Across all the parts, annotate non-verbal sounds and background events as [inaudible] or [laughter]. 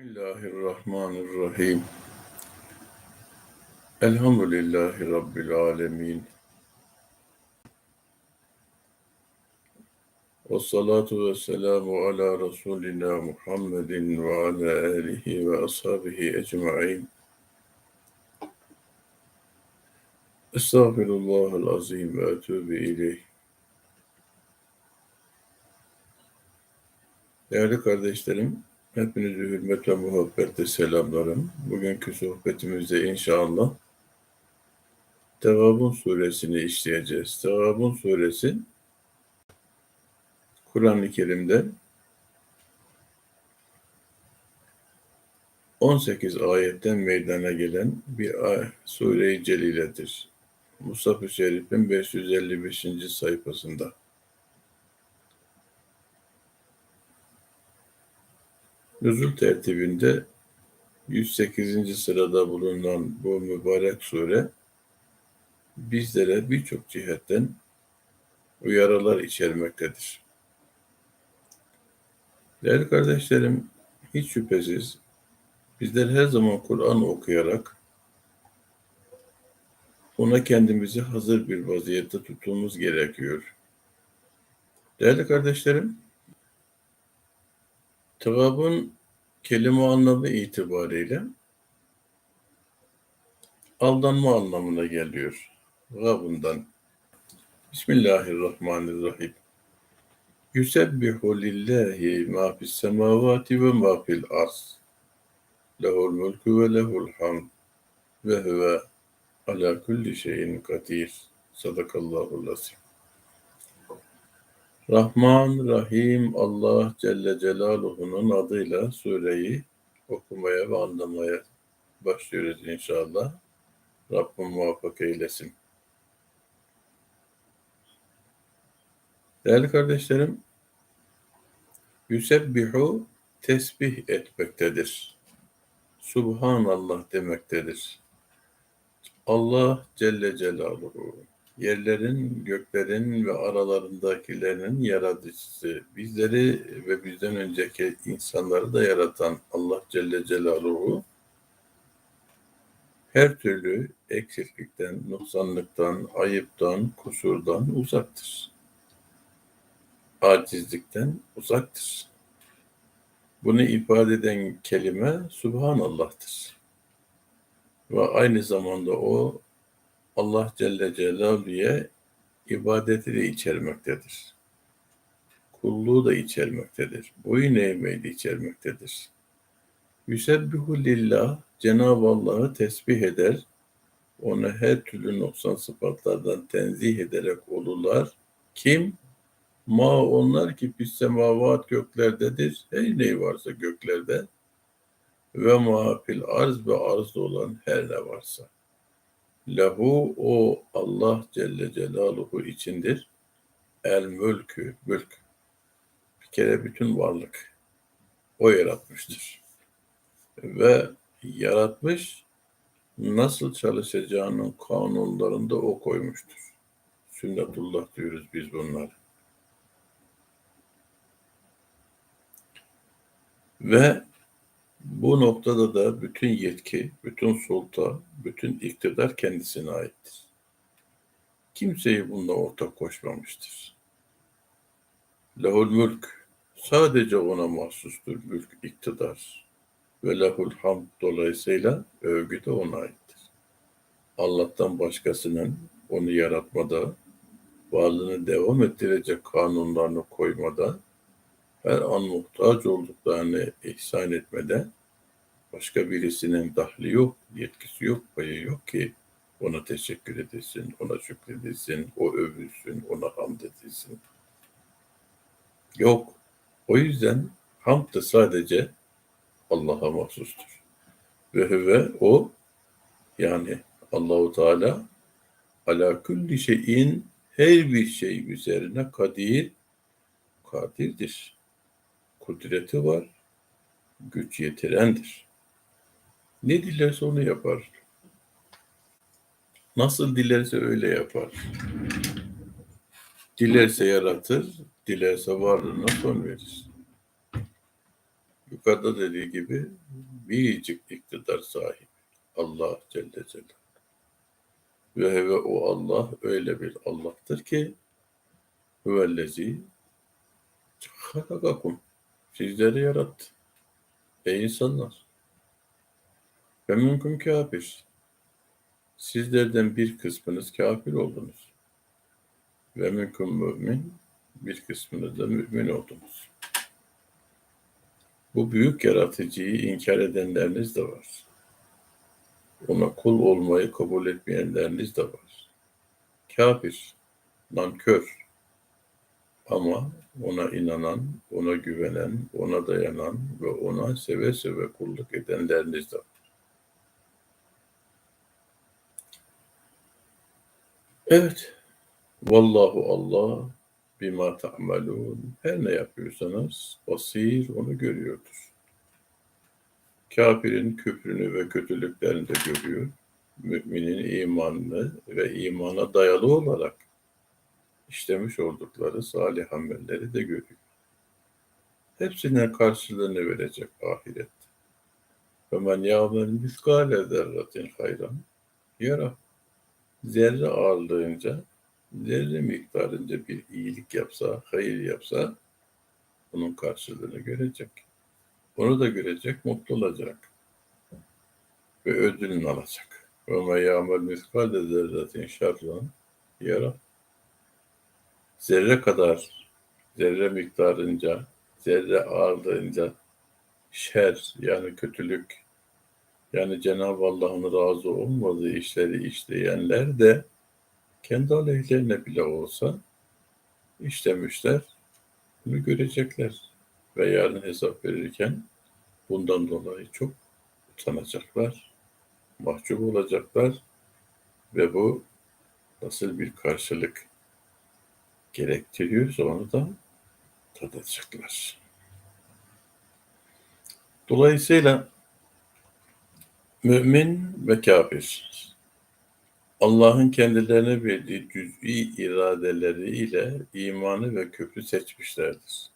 Bismillahirrahmanirrahim. Elhamdülillahi Rabbil alemin. Ve salatu ve selamu ala Resulina Muhammedin ve ala alihi ve ashabihi ecma'in. Estağfirullahal azim ve etûbü ileyh. Değerli kardeşlerim, hepinizi hürmet ve muhabbetle selamlarım. Bugünkü sohbetimizde inşallah Tevabun suresini işleyeceğiz. Tevabun suresi Kur'an-ı Kerim'de 18 ayetten meydana gelen bir sure-i celiledir. Mushaf-ı Şerif'in 555. sayfasında. Nüzul tertibinde 108. sırada bulunan bu mübarek sure bizlere birçok cihetten uyarılar içermektedir. Değerli kardeşlerim, hiç şüphesiz bizler her zaman Kur'an okuyarak ona kendimizi hazır bir vaziyette tutmamız gerekiyor. Değerli kardeşlerim, Tevabın kelime anlamı itibariyle aldanma anlamına geliyor. Gabından. Bismillahirrahmanirrahim. Yusebbihu lillahi ma fis semavati ve ma fil arz. Lehul mulku ve lehul hamd ve huve ala kulli şeyin kadir. Sadakallahu lazim. Rahman, Rahim, Allah Celle Celaluhu'nun adıyla sureyi okumaya ve anlamaya başlıyoruz inşallah. Rabbim muvaffak eylesin. Değerli kardeşlerim, Yüsebbihu tesbih etmektedir. Subhanallah demektedir. Allah Celle Celaluhu yerlerin, göklerin ve aralarındakilerin yaratıcısı, bizleri ve bizden önceki insanları da yaratan Allah Celle Celaluhu, her türlü eksiklikten, noksanlıktan, ayıptan, kusurdan uzaktır. Acizlikten uzaktır. Bunu ifade eden kelime Subhanallah'tır. Ve aynı zamanda o Allah Celle Celaluhu'ya ibadeti de içermektedir. Kulluğu da içermektedir. Boyun eğmeyi de içermektedir. Yüsebbihu lillah, Cenab-ı Allah'ı tesbih eder, onu her türlü noksan sıfatlardan tenzih ederek olurlar. Kim? Ma onlar ki pis semavat göklerdedir. Her ne varsa göklerde ve ma fil arz ve arzda olan her ne varsa. Lahu o Allah Celle Celaluhu içindir. El mülkü, mülk. Bir kere bütün varlık o yaratmıştır. Ve yaratmış nasıl çalışacağının kanunlarında o koymuştur. Sünnetullah diyoruz biz bunları. Ve bu noktada da bütün yetki, bütün sulta, bütün iktidar kendisine aittir. Kimseyi bunda ortak koşmamıştır. Lahul mülk, sadece ona mahsustur mülk, iktidar. Ve lahul hamd dolayısıyla övgü de ona aittir. Allah'tan başkasının onu yaratmada, varlığını devam ettirecek kanunlarını koymada, her an muhtaç olduklarını ihsan etmede başka birisinin dahli yok, yetkisi yok, payı yok ki ona teşekkür edilsin, ona şükredilsin, o övülsün, ona hamd edilsin. Yok. O yüzden hamd da sadece Allah'a mahsustur. Ve hüve o yani Allahu Teala ala kulli şeyin her bir şey üzerine kadir kadirdir. Kudreti var, güç yetirendir. Ne dilerse onu yapar. Nasıl dilerse öyle yapar. Dilerse yaratır, dilerse varlığına son verir. yukarıda dediği gibi biricik iktidar sahibi Allah Celle Celaluhu. Ve heve o Allah öyle bir Allah'tır ki huvellezi halakakum sizleri yarattı. Ey insanlar mümkün kafir sizlerden bir kısmınız kafir oldunuz. Ve mümkün mümin bir kısmınız da mümin oldunuz. Bu büyük yaratıcıyı inkar edenleriniz de var. Ona kul olmayı kabul etmeyenleriniz de var. Kafir, nankör ama ona inanan, ona güvenen, ona dayanan ve ona seve seve kulluk edenleriniz de var. Evet. Vallahu Allah bima ta'malun. Her ne yapıyorsanız basir onu görüyordur. Kafirin küfrünü ve kötülüklerini de görüyor. Müminin imanını ve imana dayalı olarak işlemiş oldukları salih amelleri de görüyor. Hepsine karşılığını verecek ahirette. Ve men yâmel miskâle zerratin hayran yara. Zerre ağırlığınca, zerre miktarınca bir iyilik yapsa, hayır yapsa bunun karşılığını görecek. Onu da görecek, mutlu olacak. Ve ödülünü alacak. Ve men yâmel miskâle zerratin şerran yara. Zerre kadar, zerre miktarınca, zerre ağırlığınca şer yani kötülük yani Cenab-ı Allah'ın razı olmadığı işleri işleyenler de kendi aleyhlerine bile olsa işlemişler. Bunu görecekler. Ve yarın hesap verirken bundan dolayı çok utanacaklar, mahcup olacaklar ve bu nasıl bir karşılık gerektiriyorsa onu da tadacaklar. Dolayısıyla mümin ve kafir Allah'ın kendilerine verdiği cüz'i iradeleriyle imanı ve küfrü seçmişlerdir.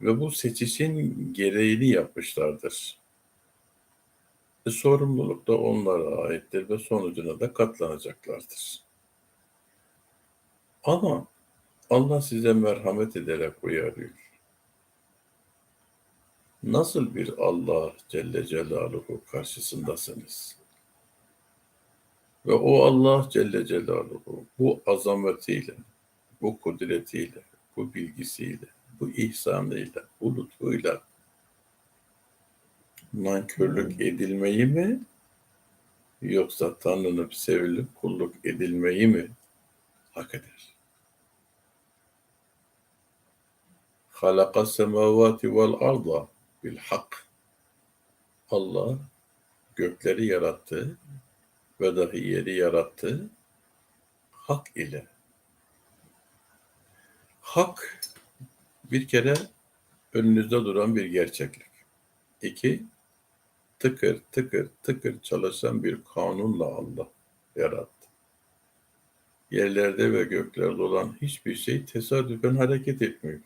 Ve bu seçişin gereğini yapmışlardır. Ve sorumluluk da onlara aittir ve sonucuna da katlanacaklardır. Ama Allah size merhamet ederek uyarıyor. Nasıl bir Allah Celle Celaluhu karşısındasınız? Ve o Allah Celle Celaluhu bu azametiyle, bu kudretiyle, bu bilgisiyle, bu ihsanıyla, bu lütfuyla nankörlük edilmeyi mi yoksa tanınıp sevilip kulluk edilmeyi mi hak eder? Halaka semavati vel arda bil hak. Allah gökleri yarattı ve dahi yeri yarattı hak ile. Hak bir kere önünüzde duran bir gerçeklik. İki, tıkır tıkır tıkır çalışan bir kanunla Allah yarattı. Yerlerde ve göklerde olan hiçbir şey tesadüfen hareket etmiyor.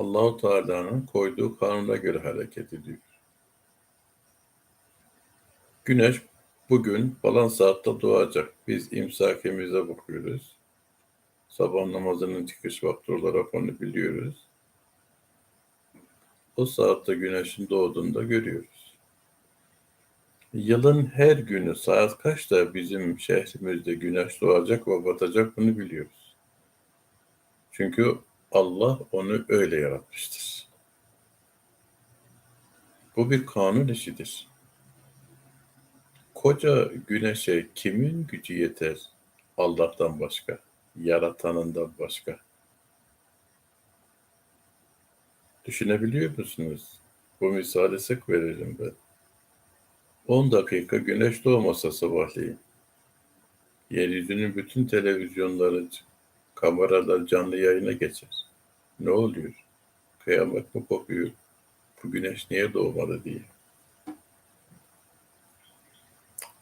Allahu Teala'nın koyduğu kanuna göre hareket ediyor. Güneş bugün falan saatte doğacak. Biz imsakimize bakıyoruz. Sabah namazının çıkış vakti olarak onu biliyoruz. O saatte güneşin doğduğunu da görüyoruz. Yılın her günü saat kaçta bizim şehrimizde güneş doğacak ve batacak bunu biliyoruz. Çünkü Allah onu öyle yaratmıştır. Bu bir kanun işidir. Koca güneşe kimin gücü yeter Allah'tan başka, yaratanından başka? Düşünebiliyor musunuz? Bu misali sık veririm ben. 10 dakika güneş doğmasa sabahleyin. Yeryüzünün bütün televizyonları, kameralar canlı yayına geçer. Ne oluyor? Kıyamet mi kopuyor? Bu güneş niye doğmadı diye.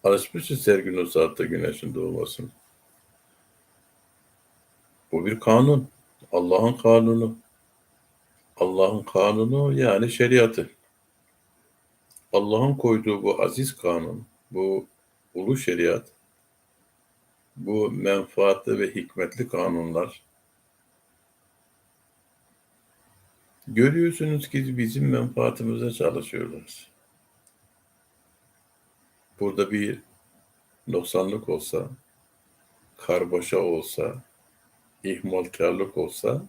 Alışmışız her gün o saatte güneşin doğmasını. Bu bir kanun. Allah'ın kanunu. Allah'ın kanunu yani şeriatı. Allah'ın koyduğu bu aziz kanun, bu ulu şeriat, bu menfaatli ve hikmetli kanunlar görüyorsunuz ki bizim menfaatimize çalışıyorlar. Burada bir noksanlık olsa, karmaşa olsa, ihmalkarlık olsa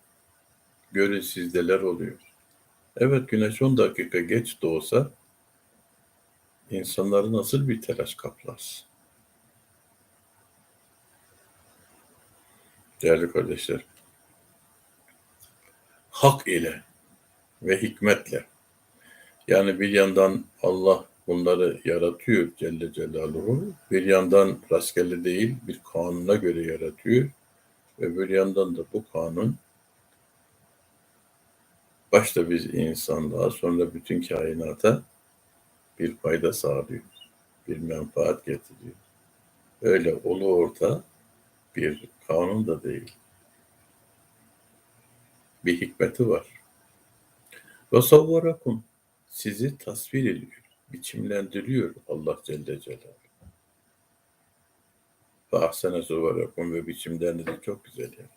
görün sizdeler oluyor. Evet güneş 10 dakika geç de olsa insanları nasıl bir telaş kaplar? Değerli kardeşler, hak ile ve hikmetle yani bir yandan Allah bunları yaratıyor Celle Celaluhu, bir yandan rastgele değil bir kanuna göre yaratıyor, öbür yandan da bu kanun başta biz insanlığa sonra bütün kainata bir fayda sağlıyor, bir menfaat getiriyor. Öyle olu orta bir kanun da değil. Bir hikmeti var. Ve savvarakum sizi tasvir ediyor, biçimlendiriyor Allah Celle Celaluhu. Ve ahsene suvarakum ve biçimlerinizi çok güzel yaratıyor.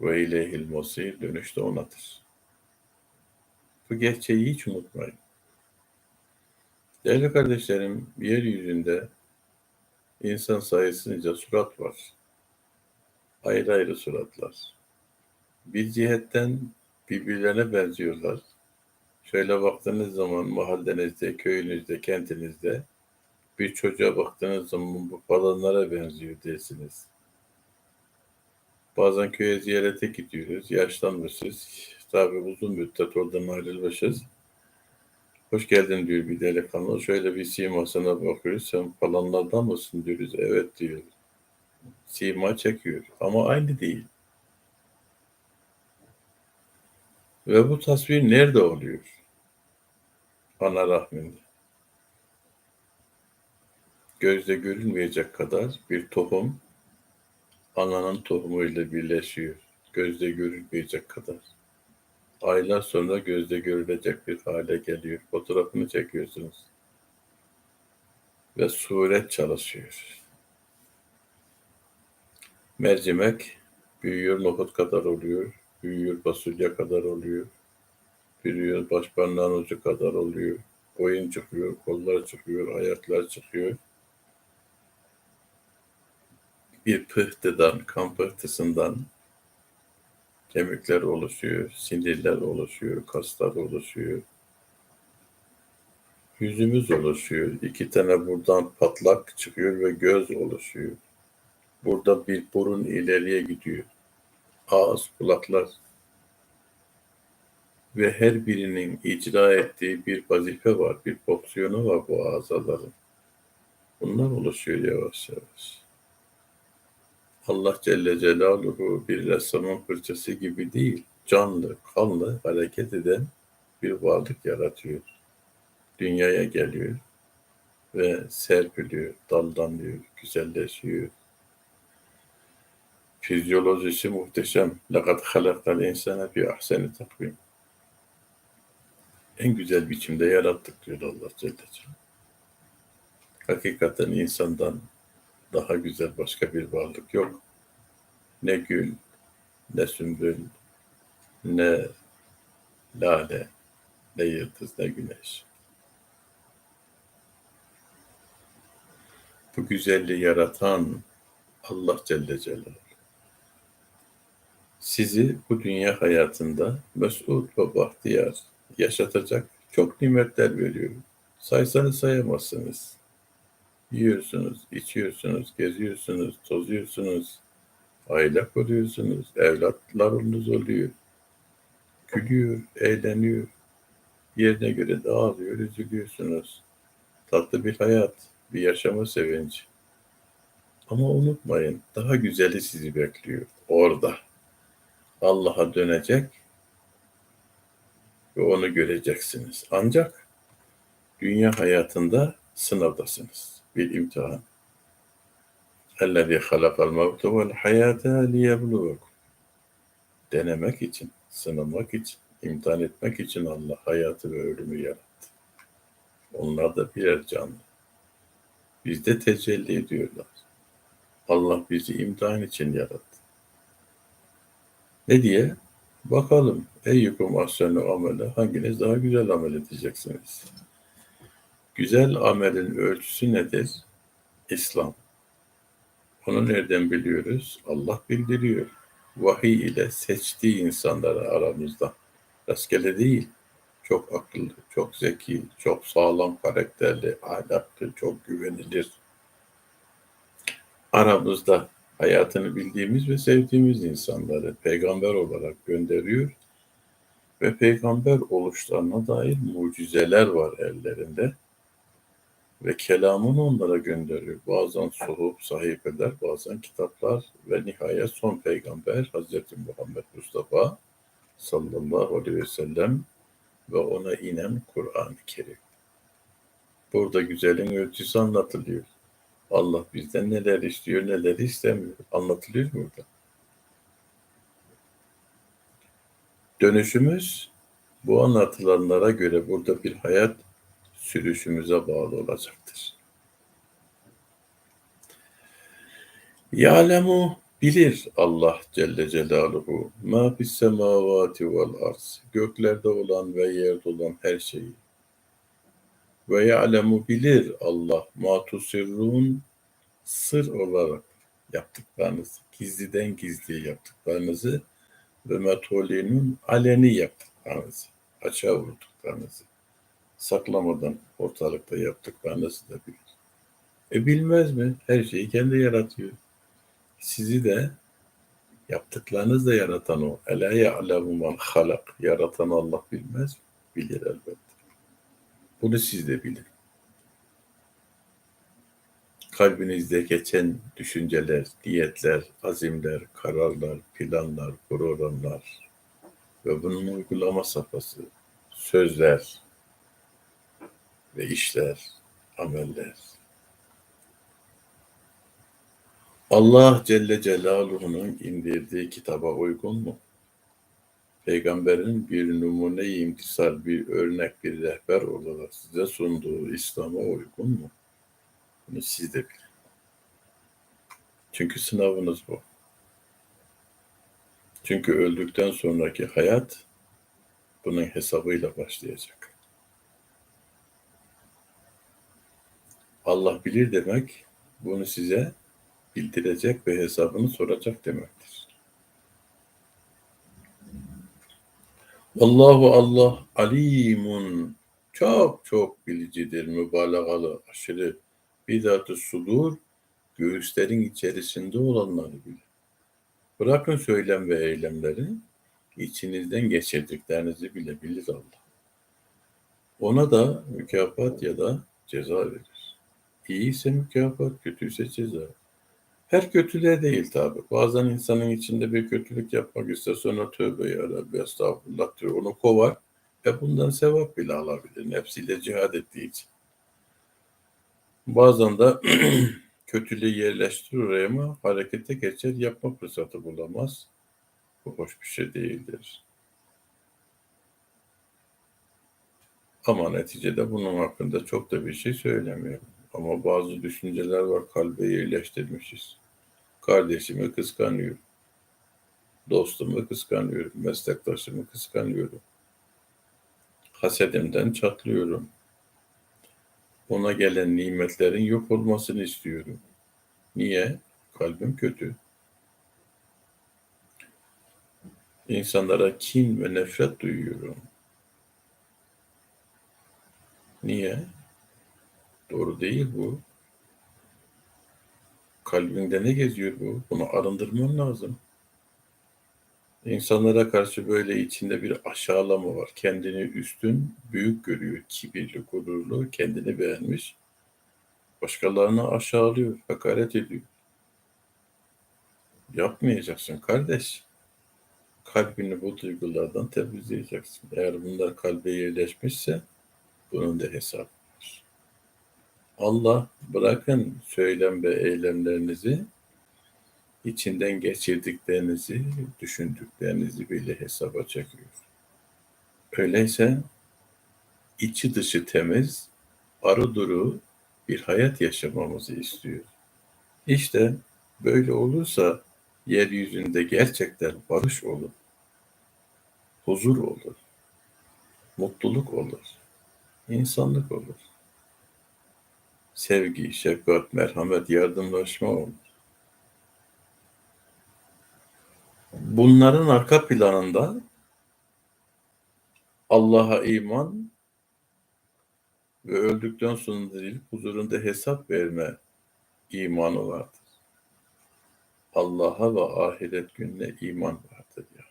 Ve ileyhil musir dönüşte onadır. Bu gerçeği hiç unutmayın. Değerli kardeşlerim, yeryüzünde insan sayısınca surat var. Ayrı ayrı suratlar. Bir cihetten birbirlerine benziyorlar. Şöyle baktığınız zaman mahallenizde, köyünüzde, kentinizde bir çocuğa baktığınız zaman bu falanlara benziyor dersiniz. Bazen köye ziyarete gidiyoruz, yaşlanmışız. Tabi uzun müddet oradan ayrılmışız. Hoş geldin diyor bir delikanlı. Şöyle bir simasına bakıyoruz. Sen falanlardan mısın diyoruz. Evet diyor. Sima çekiyor. Ama aynı değil. Ve bu tasvir nerede oluyor? Ana rahminde. Gözde görülmeyecek kadar bir tohum ananın tohumuyla birleşiyor. Gözde görülmeyecek kadar. Aylar sonra gözde görülecek bir hale geliyor. Fotoğrafını çekiyorsunuz. Ve suret çalışıyor. Mercimek büyüyor, nohut kadar oluyor. Büyüyor, fasulye kadar oluyor. Büyüyor, başparmağın ucu kadar oluyor. Boyun çıkıyor, kollar çıkıyor, ayaklar çıkıyor. Bir pıhtıdan, kan pıhtısından kemikler oluşuyor, sinirler oluşuyor, kaslar oluşuyor. Yüzümüz oluşuyor. İki tane buradan patlak çıkıyor ve göz oluşuyor. Burada bir burun ileriye gidiyor. Ağız, kulaklar ve her birinin icra ettiği bir vazife var, bir fonksiyonu var bu azaların. Bunlar oluşuyor yavaş yavaş. Allah Celle Celaluhu bir ressamın fırçası gibi değil, canlı, kanlı, hareket eden bir varlık yaratıyor. Dünyaya geliyor ve serpiliyor, dallanıyor, güzelleşiyor. Fizyolojisi muhteşem. لَقَدْ خَلَقَ الْاِنْسَانَ فِي ahseni takvim. En güzel biçimde yarattık diyor Allah Celle Celaluhu. Hakikaten insandan daha güzel başka bir varlık yok. Ne gül, ne sümbül, ne lale, ne yıldız, ne güneş. Bu güzelliği yaratan Allah Celle Celaluhu. Sizi bu dünya hayatında mesut ve bahtiyar yaşatacak çok nimetler veriyor. Saysanız sayamazsınız. Yiyorsunuz, içiyorsunuz, geziyorsunuz, tozuyorsunuz, aile kuruyorsunuz, evlatlarınız oluyor. Gülüyor, eğleniyor. Yerine göre dağılıyor, üzülüyorsunuz. Tatlı bir hayat, bir yaşama sevinci. Ama unutmayın, daha güzeli sizi bekliyor orada. Allah'a dönecek ve onu göreceksiniz. Ancak dünya hayatında sınavdasınız bir imtihan. اَلَّذ۪ي خَلَقَ الْمَوْتَ وَالْحَيَاةَ لِيَبْلُوَكُمْ denemek için, sınamak için, imtihan etmek için Allah hayatı ve ölümü yarattı. Onlar da birer canlı. Bizde tecelli ediyorlar. Allah bizi imtihan için yarattı. Ne diye? Bakalım eyyukum ahsenu amele hanginiz daha güzel amel edeceksiniz? Güzel amelin ölçüsü nedir? İslam. Onu nereden biliyoruz? Allah bildiriyor. Vahiy ile seçtiği insanları aramızda. Rastgele değil. Çok akıllı, çok zeki, çok sağlam karakterli, ahlaklı, çok güvenilir. Aramızda hayatını bildiğimiz ve sevdiğimiz insanları peygamber olarak gönderiyor ve peygamber oluşlarına dair mucizeler var ellerinde ve kelamını onlara gönderiyor. Bazen suhuf, sahifeler, bazen kitaplar ve nihayet son peygamber Hazreti Muhammed Mustafa sallallahu aleyhi ve sellem ve ona inen Kur'an-ı Kerim. Burada güzelin ölçüsü anlatılıyor. Allah bizden neler istiyor, neler istemiyor. Anlatılıyor burada. Dönüşümüz bu anlatılanlara göre burada bir hayat sürüşümüze bağlı olacaktır. Ya'lemu bilir Allah Celle Celaluhu ma fis semavati vel arz göklerde olan ve yerde olan her şeyi ve ya'lemu bilir Allah ma tusirrun sır olarak yaptıklarınızı gizliden gizliye yaptıklarınızı ve metolinun aleni yaptıklarınızı açığa vurduklarınızı saklamadan ortalıkta yaptıklarınızı da bilir. E bilmez mi? Her şeyi kendi yaratıyor. Sizi de yaptıklarınızı da yaratan o. Ela ya'lemu man halak. Yaratan Allah bilmez mi? Bilir elbette. Bunu siz de bilin. Kalbinizde geçen düşünceler, niyetler, azimler, kararlar, planlar, programlar ve bunun uygulama safhası, sözler, ve işler, ameller. Allah Celle Celaluhu'nun indirdiği kitaba uygun mu? Peygamberin bir numune imtisal, bir örnek, bir rehber olarak size sunduğu İslam'a uygun mu? Bunu siz de bilin. Çünkü sınavınız bu. Çünkü öldükten sonraki hayat bunun hesabıyla başlayacak. Allah bilir demek bunu size bildirecek ve hesabını soracak demektir. Allahu Allah alimun çok çok bilicidir, mübalağalı, aşırı bidatı sudur, göğüslerin içerisinde olanları bilir. Bırakın söylem ve eylemleri, içinizden geçirdiklerinizi bile bilir Allah. Ona da mükafat ya da ceza verir. İyiyse mükafat, kötüyse ceza. Her kötülüğe değil tabi. Bazen insanın içinde bir kötülük yapmak ister sonra tövbe ya Rabbi estağfurullah diyor. Onu kovar ve bundan sevap bile alabilir. Nefsiyle cihad ettiği için. Bazen de [clears throat] kötülüğü yerleştirir oraya ama harekete geçer yapma fırsatı bulamaz. Bu hoş bir şey değildir. Ama neticede bunun hakkında çok da bir şey söylemiyorum. Ama bazı düşünceler var kalbe yerleştirmişiz. Kardeşimi kıskanıyorum. Dostumu kıskanıyorum. Meslektaşımı kıskanıyorum. Hasedimden çatlıyorum. Ona gelen nimetlerin yok olmasını istiyorum. Niye? Kalbim kötü. İnsanlara kin ve nefret duyuyorum. Niye? Doğru değil bu. Kalbinde ne geziyor bu? Bunu arındırman lazım. İnsanlara karşı böyle içinde bir aşağılama var. Kendini üstün, büyük görüyor. Kibirli, gururlu, kendini beğenmiş. Başkalarını aşağılıyor, hakaret ediyor. Yapmayacaksın kardeş. Kalbini bu duygulardan temizleyeceksin. Eğer bunlar kalbe yerleşmişse bunun da hesabı. Allah bırakın söylem ve eylemlerinizi içinden geçirdiklerinizi, düşündüklerinizi bile hesaba çekiyor. Öyleyse içi dışı temiz, arı duru bir hayat yaşamamızı istiyor. İşte böyle olursa yeryüzünde gerçekten barış olur, huzur olur, mutluluk olur, insanlık olur. Sevgi, şefkat, merhamet, yardımlaşma olur. Bunların arka planında Allah'a iman ve öldükten sonra dirilip huzurunda hesap verme imanı vardır. Allah'a ve ahiret gününe iman vardır ya.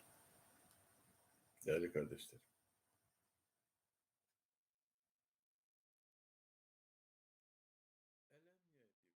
Değerli kardeşler.